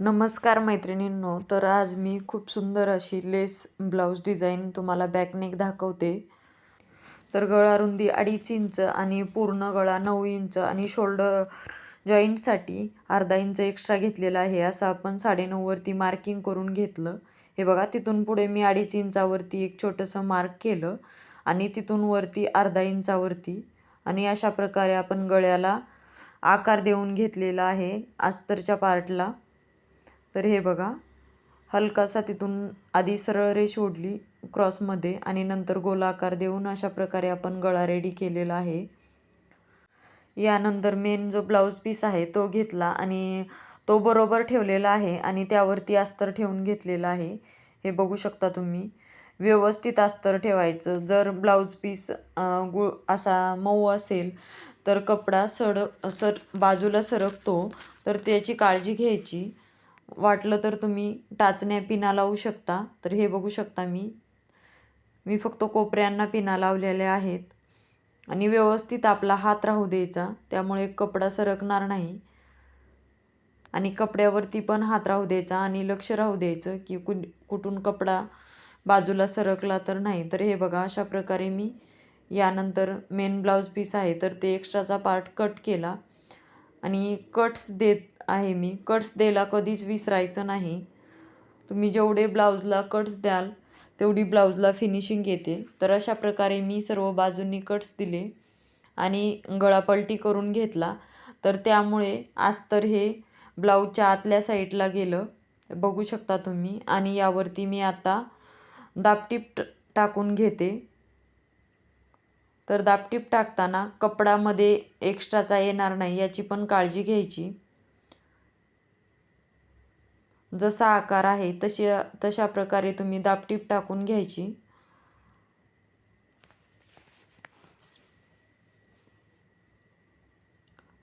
नमस्कार मैत्रिणींनो तर आज मी खूप सुंदर अशी लेस ब्लाऊज डिझाईन तुम्हाला बॅकनेक दाखवते. तर गळा रुंदी अडीच इंच आणि पूर्ण गळा नऊ इंच आणि शोल्डर जॉईंटसाठी अर्धा इंच एक्स्ट्रा घेतलेला आहे. असं आपण साडेनऊवरती मार्किंग करून घेतलं. हे बघा तिथून पुढे मी अडीच इंचावरती एक छोटंसं मार्क केलं आणि तिथून वरती अर्धा इंचावरती. आणि अशा प्रकारे आपण गळ्याला आकार देऊन घेतलेला आहे अस्तरच्या पार्टला तर हे बघा. हलकासा तिथून आधी सरळ रेष ओढली क्रॉसमध्ये आणि नंतर गोलाकार देऊन अशा प्रकारे आपण गळा रेडी केलेला आहे. यानंतर मेन जो ब्लाऊज पीस आहे तो घेतला आणि तो बरोबर ठेवलेला आहे आणि त्यावरती अस्तर ठेवून घेतलेला आहे. हे बघू शकता तुम्ही. व्यवस्थित अस्तर ठेवायचं. जर ब्लाऊज पीस गुळ असा मऊ असेल तर कपडा सड सर बाजूला सरकतो. तर त्याची काळजी घ्यायची. वाटलं तर तुम्ही टाचण्या पिना लावू शकता. तर हे बघू शकता मी. मी फक्त कोपऱ्यांना पिना लावलेल्या आहेत. आणि व्यवस्थित आपला हात राहू द्यायचा. त्यामुळे कपडा सरकणार नाही. आणि कपड्यावरती पण हात राहू द्यायचा आणि लक्ष राहू द्यायचं की कु कुठून कपडा बाजूला सरकला तर नाही. तर हे बघा अशा प्रकारे मी यानंतर मेन ब्लाऊज पीस आहे. तर ते एक्स्ट्राचा पार्ट कट केला. आणि कट्स देत आहे मी. कट्स द्यायला कधीच विसरायचं नाही. तुम्ही जेवढे ब्लाऊजला कट्स द्याल तेवढी ब्लाऊजला फिनिशिंग येते. तर अशा प्रकारे मी सर्व बाजूंनी कट्स दिले आणि गळापलटी करून घेतला. तर त्यामुळे अस्तर हे ब्लाऊजच्या आतल्या साईडला गेलं. बघू शकता तुम्ही. आणि यावरती मी आता दापटीप टाकून घेते. तर दापटीप टाकताना कपडामध्ये एक्स्ट्राचा येणार नाही याची पण काळजी घ्यायची. जसा आकार आहे तशी तशा प्रकारे तुम्ही दापटीप टाकून घ्यायची.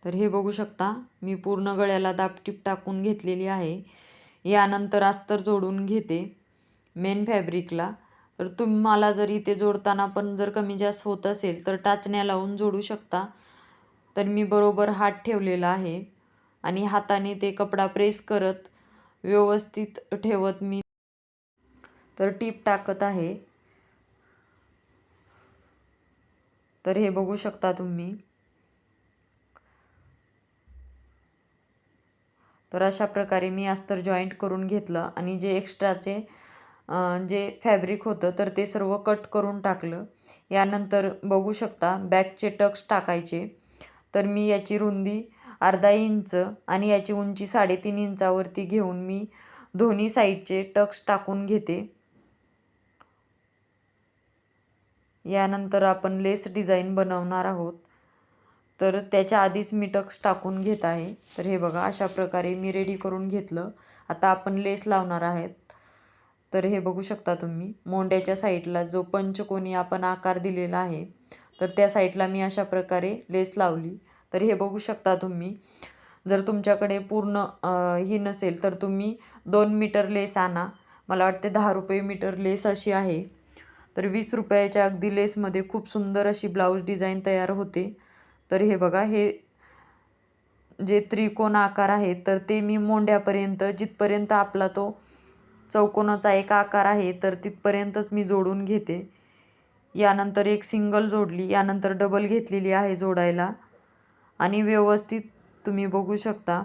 तर हे बघू शकता मी पूर्ण गळ्याला दापटीप टाकून घेतलेली आहे. यानंतर अस्तर जोडून घेते. मेन फॅब्रिकला तर तुम्हाला जर इथे जोडताना पण जर कमी जास्त होत असेल तर टाचण्या लावून जोडू शकता. तर मी बरोबर हात ठेवलेला आहे आणि हाताने ते कपडा प्रेस करत व्यवस्थित ठेवत मी तर टीप टाकत आहे. तर हे बघू शकता तुम्ही. तर अशा प्रकारे मी अस्तर जॉईंट करून घेतलं आणि जे एक्स्ट्राचे जे फॅब्रिक होतं तर ते सर्व कट करून टाकलं. यानंतर बघू शकता बॅकचे टक्स टाकायचे. तर मी याची रुंदी अर्धा इंच आणि याची उंची साडेतीन इंचावरती घेऊन मी दोन्ही साईडचे टक्स टाकून घेते. यानंतर आपण लेस डिझाईन बनवणार आहोत. तर त्याच्या आधीच मी टक्स टाकून घेत आहे. तर हे बघा अशा प्रकारे मी रेडी करून घेतलं. आता आपण लेस लावणार आहेत. तर हे बघू शकता तुम्ही. मोंड्याच्या साईडला जो पंचकोनी आपण आकार दिलेला आहे तर त्या साईडला मी अशा प्रकारे लेस लावली. तर हे बघू शकता तुम्ही. जर तुमच्याकडे पूर्ण ही नसेल तर तुम्ही दोन मीटर लेस आणा. मला वाटते दहा रुपये मीटर लेस अशी आहे. तर वीस रुपयाच्या अगदी लेसमध्ये खूप सुंदर अशी ब्लाऊज डिझाईन तयार होते. तर हे बघा हे जे त्रिकोण आकार आहे तर ते मी मोंड्यापर्यंत जिथपर्यंत आपला तो चौकोनाचा एक आकार आहे तर तिथपर्यंतच मी जोडून घेते. यानंतर एक सिंगल जोडली यानंतर डबल घेतलेली आहे जोडायला. आणि व्यवस्थित तुम्ही बघू शकता.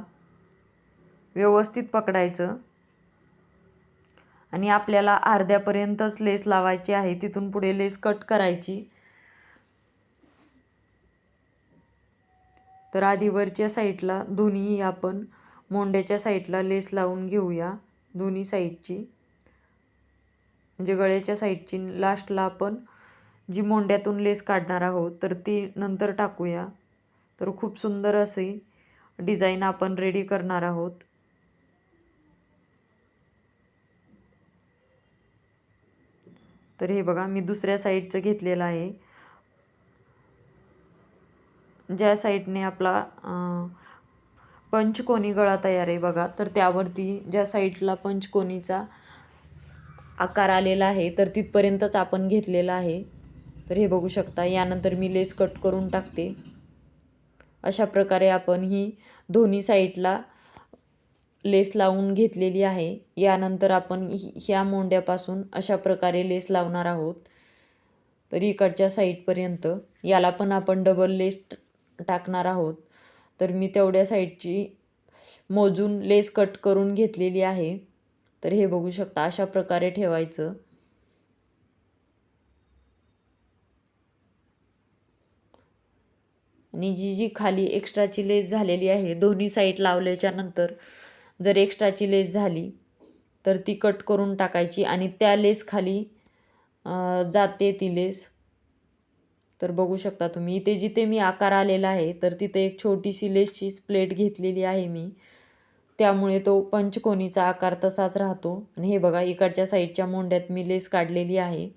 व्यवस्थित पकडायचं. आणि आपल्याला अर्ध्यापर्यंतच लेस लावायची आहे तिथून पुढे लेस कट करायची. तर आधी वरच्या साईडला दोन्ही आपण मोंड्याच्या साईडला लेस लावून घेऊया. दोन्ही साईडची. म्हणजे गळ्याच्या साईडची लास्टला आपण जी मोंड्यातून लेस काढणार आहोत तर ती नंतर टाकूया. तर खूप सुंदर अशी डिझाईन आपण रेडी करणार आहोत. तर हे बघा मी दुसऱ्या साईडचं घेतलेलं आहे. ज्या साईडने आपला पंचकोनी गळा तयार आहे बघा. तर त्यावरती ज्या साईडला पंचकोनीचा आकार आलेला आहे तर तिथपर्यंतच आपण घेतलेला आहे. तर हे बघू शकता यानंतर मी लेस कट करून टाकते. अशा प्रकारे आपण ही दोन्ही साईडला लेस लावून घेतलेली आहे. यानंतर आपण ह्या मोंड्यापासून अशा प्रकारे लेस लावणार आहोत. तर इकडच्या साईडपर्यंत याला पण आपण डबल लेस टाकणार आहोत. तर मी तेवढ्या साईडची मोजून लेस कट करून घेतलेली आहे. तर हे बघू शकता अशा प्रकारे ठेवायचं. आणि जी जी खाली एक्स्ट्राची लेस झालेली आहे दोन्ही साईड लावल्याच्या नंतर जर एक्स्ट्राची लेस झाली तर ती कट करून टाकायची आणि त्या लेस खाली जाते ती लेस. तर बघू शकता तुम्ही. इथे जिथे मी आकार आलेला आहे तर तिथे एक छोटीशी लेसची प्लेट घेतलेली आहे मी. त्यामुळे तो पंचकोनीचा आकार तसाच राहतो. आणि हे बघा इकडच्या साईडच्या मोंड्यात मी लेस काढलेली आहे.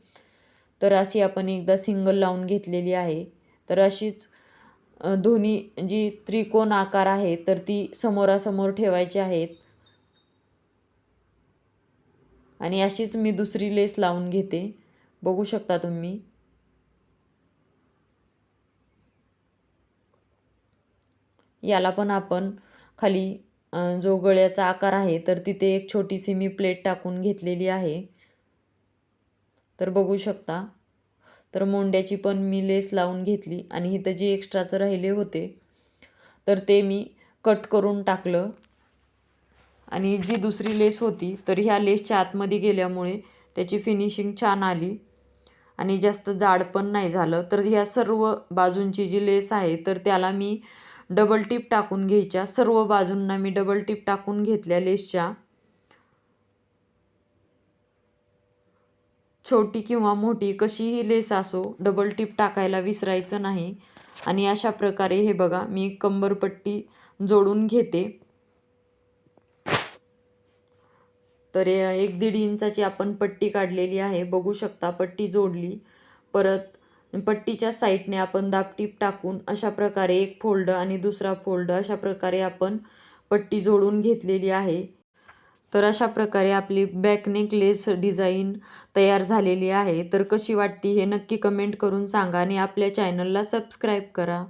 तर अशी आपण एकदा सिंगल लावून घेतलेली आहे. तर अशीच दोन्ही जी त्रिकोण आकार आहे तर ती समोरासमोर ठेवायची आहेत. आणि अशीच मी दुसरी लेस लावून घेते. बघू शकता तुम्ही. याला पण आपण खाली जो गळ्याचा आकार आहे तर तिथे एक छोटीशी मी प्लेट टाकून घेतलेली आहे. तर बघू शकता. तर मोंड्याची पण मी लेस लावून घेतली आणि इथं जे एक्स्ट्राचं राहिले होते तर ते मी कट करून टाकलं. आणि जी दुसरी लेस होती तर ह्या लेसच्या आतमध्ये गेल्यामुळे त्याची फिनिशिंग छान आली. आणि जास्त जाड पण नाही झालं. तर ह्या सर्व बाजूंची जी लेस आहे तर त्याला मी डबल टिप टाकून घ्यायच्या. सर्व बाजूंना मी डबल टिप टाकून घेतल्या लेसच्या. छोटी किंवा मोठी कशीही लेस असो डबल टिप टाकायला विसरायचं नाही. आणि अशा प्रकारे हे बघा मी कंबरपट्टी जोडून घेते. तर एक दीड इंचाची आपण पट्टी काढलेली आहे. बघू शकता पट्टी जोडली. परत पट्टीच्या साईडने आपण दाबटीप टाकून अशा प्रकारे एक फोल्ड आणि दुसरा फोल्ड अशा प्रकारे आपण पट्टी जोडून घेतलेली आहे. तर अशा प्रकारे आपली बॅक डिझाईन तयार झालेली आहे. तर कशी वाटती हे नक्की कमेंट करून सांगा आणि आपल्या चॅनलला सबस्क्राईब करा.